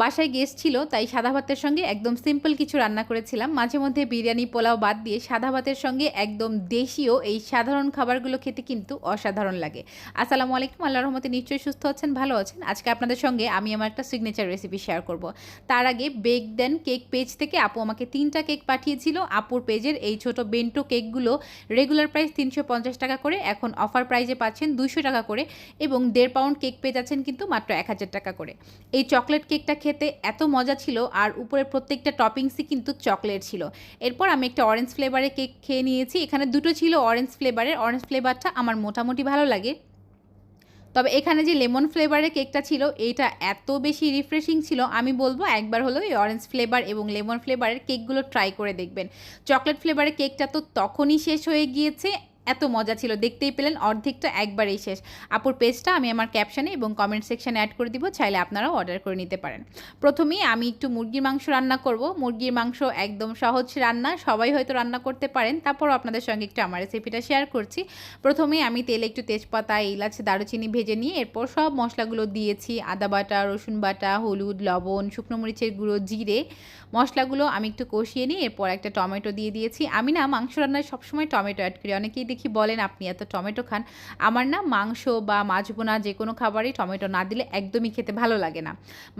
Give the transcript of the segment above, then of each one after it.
বাসায় গেস্ট ছিল, তাই সাদা ভাতের সঙ্গে একদম সিম্পল কিছু রান্না করেছিলাম। মাঝে মধ্যে বিরিয়ানি, পোলাও বাদ দিয়ে সাদা ভাতের সঙ্গে একদম দেশীয় এই সাধারণ খাবারগুলো খেতে কিন্তু অসাধারণ লাগে। আসসালামু আলাইকুম, আল্লাহ রহমতে নিশ্চয়ই সুস্থ আছেন, ভালো আছেন। আজকে আপনাদের সঙ্গে আমি আমার একটা সিগনেচার রেসিপি শেয়ার করব। তার আগে বেক দেন কেক পেজ থেকে আপু আমাকে তিনটা কেক পাঠিয়েছিল। আপুর পেজের এই ছোট বেন্টো কেকগুলো রেগুলার প্রাইস তিনশো পঞ্চাশ টাকা করে, এখন অফার প্রাইজে পাচ্ছেন দুইশো টাকা করে এবং দেড় পাউন্ড কেক পেজ আছেন কিন্তু মাত্র এক হাজার টাকা করে। এই চকলেট কেকটা খেতে এত মজা ছিল আর উপরে প্রত্যেকটা টপিংসই কিন্তু চকলেট ছিল। এরপর আমি একটা অরেঞ্জ ফ্লেভারের কেক খেয়ে নিয়েছি। এখানে দুটো ছিল অরেঞ্জ ফ্লেভারের অরেঞ্জ ফ্লেভারটা আমার মোটামুটি ভালো লাগে। তবে এখানে যে লেমন ফ্লেভারের কেকটা ছিল, এইটা এত বেশি রিফ্রেশিং ছিল, আমি বলব একবার হলো এই অরেঞ্জ ফ্লেভার এবং লেমন ফ্লেভারের কেকগুলো ট্রাই করে দেখবেন। চকলেট ফ্লেভারের কেকটা তো তখনই শেষ হয়ে গিয়েছে এত মজা ছিল। দেখতেই পেলেন অর্ধেকটা একবারেই শেষ। আপুর পেজটা আমি আমার ক্যাপশনে এবং কমেন্ট সেকশানে অ্যাড করে দিব, চাইলে আপনারাও অর্ডার করে নিতে পারেন। প্রথমেই আমি একটু মুরগির মাংস রান্না করব। মুরগির মাংস একদম সহজ রান্না, সবাই হয়তো রান্না করতে পারেন। তারপরও আপনাদের সঙ্গে একটু আমার রেসিপিটা শেয়ার করছি। প্রথমে আমি তেলে একটু তেজপাতা, এলাচ, দারুচিনি ভেজে নিয়ে এরপর সব মশলাগুলো দিয়েছি। আদা বাটা, রসুন বাটা, হলুদ, লবণ, শুকনো মরিচের গুঁড়ো, জিরে। মশলাগুলো আমি একটু কষিয়ে নিই এরপর একটা টমেটো দিয়ে দিয়েছি। আমি না মাংস রান্নায় সবসময় টমেটো অ্যাড করি। অনেকেই দেখি বলেন আপনি, এত টমেটো খান। আমার না মাংস বা মাছ বোনা যে কোনো খাবারই টমেটো না দিলে একদমই খেতে ভালো লাগে না।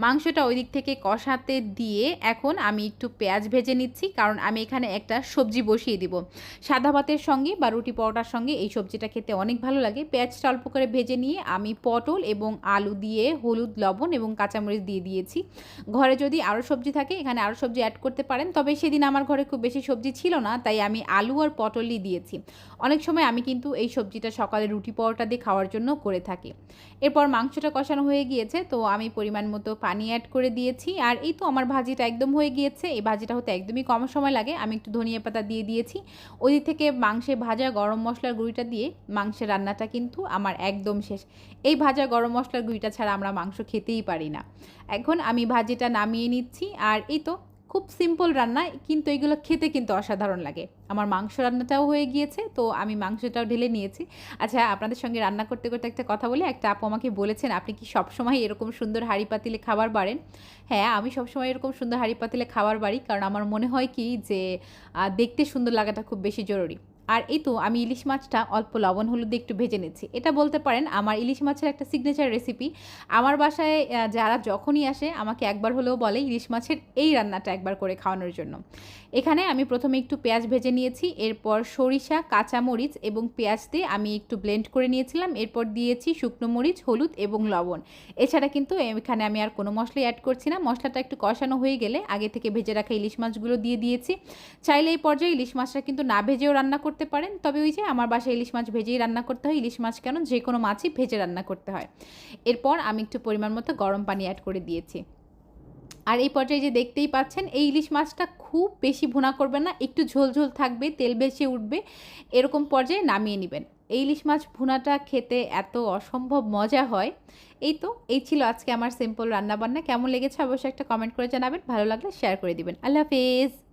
মাংসটা ওই দিক থেকে কষাতে দিয়ে এখন আমি একটু পেঁয়াজ ভেজে নিচ্ছি, কারণ আমি এখানে একটা সবজি বসিয়ে দিব। সাদা ভাতের সঙ্গে বা রুটি পরোটার সঙ্গে এই সবজিটা খেতে অনেক ভালো লাগে। পেঁয়াজটা অল্প করে ভেজে নিয়ে আমি পটল এবং আলু দিয়ে হলুদ, লবণ এবং কাঁচামরিচ দিয়ে দিয়েছি। ঘরে যদি আরও সবজি থাকে, এখানে আরও সবজি অ্যাড করতে পারেন। তবে সেদিন আমার ঘরে খুব বেশি সবজি ছিল না, তাই আমি আলু আর পটলই দিয়েছি। অনেক সময় আমি কিন্তু এই সবজিটা সকালে রুটি পরোটা দিয়ে খাওয়ার জন্য করে থাকি। এরপর মাংসটা কষানো হয়ে গিয়েছে, তো আমি পরিমাণ মতো পানি অ্যাড করে দিয়েছি। আর এই তো আমার ভাজিটা একদম হয়ে গিয়েছে, এই ভাজিটা হতে একদমই কম সময় লাগে। আমি একটু ধনিয়া পাতা দিয়ে দিয়েছি। ওই দিক থেকে মাংসে ভাজা গরম মশলার গুঁড়িটা দিয়ে মাংসের রান্নাটা কিন্তু আমার একদম শেষ। এই ভাজা গরম মশলার গুঁড়িটা ছাড়া আমরা মাংস খেতেই পারি না। এখন আমি ভাজিটা নামিয়ে নিচ্ছি, আর এই তো খুব সিম্পল রান্না, কিন্তু এগুলো খেতে কিন্তু অসাধারণ লাগে। আমার মাংস রান্নাটাও হয়ে গিয়েছে, তো আমি মাংসটাও ঢেলে নিয়েছি। আচ্ছা আপনাদের সঙ্গে রান্না করতে করতে একটা কথা বলে। একটা আপু আমাকে বলেছেন, আপনি কি সবসময় এরকম সুন্দর হাঁড়ি পাতিলে খাবার বাড়েন? হ্যাঁ আমি সবসময় এরকম সুন্দর হাঁড়ি পাতিলে খাবার বাড়ি, কারণ আমার মনে হয় কি যে দেখতে সুন্দর লাগাটা খুব বেশি জরুরি। আর এই তো আমি ইলিশ মাছটা অল্প লবণ, হলুদ দিয়ে একটু ভেজে নিচ্ছি। এটা বলতে পারেন আমার ইলিশ মাছের একটা সিগনেচার রেসিপি আমার বাসায় যারা যখনই আসে আমাকে একবার হলেও বলে ইলিশ মাছের এই রান্নাটা একবার করে খাওয়ানোর জন্য। এখানে আমি প্রথমে একটু পেঁয়াজ ভেজে নিয়েছি, এরপর সরিষা, কাঁচামরিচ এবং পেঁয়াজ দিয়ে আমি একটু ব্লেন্ড করে নিয়েছিলাম। এরপর দিয়েছি শুকনো মরিচ, হলুদ এবং লবণ। এছাড়া কিন্তু এখানে আমি আর কোনো মশলাই অ্যাড করছি না। মশলাটা একটু কষানো হয়ে গেলে আগে থেকে ভেজে রাখা ইলিশ মাছগুলো দিয়ে দিয়েছি। চাইলে এই পর্যায়ে ইলিশ মাছটা কিন্তু না ভেজেও রান্না করতে পারেন। তবে ওই যে আমার বাসায় ইলিশ মাছ ভেজেই রান্না করতে হয়। ইলিশ মাছ কেন? যে কোনো মাছই ভেজে রান্না করতে হয়। এরপর আমি একটু পরিমাণ মতো গরম পানি অ্যাড করে দিয়েছি। আর এই পর্যায়ে যে দেখতেই পাচ্ছেন, এই ইলিশ মাছটা খুব বেশি ভুনা করবেন না। একটু ঝোল ঝোল থাকবে, তেল বেশি উঠবে। এরকম পর্যায়ে নামিয়ে নেবেন। এই ইলিশ মাছ ভুনাটা খেতে এত অসম্ভব মজা হয়। এই তো, এই ছিল আজকে আমার সিম্পল রান্নাবান্না। কেমন লেগেছে অবশ্যই একটা কমেন্ট করে জানাবেন। ভালো লাগলে শেয়ার করে দিবেন। আল্লাহ হাফেজ!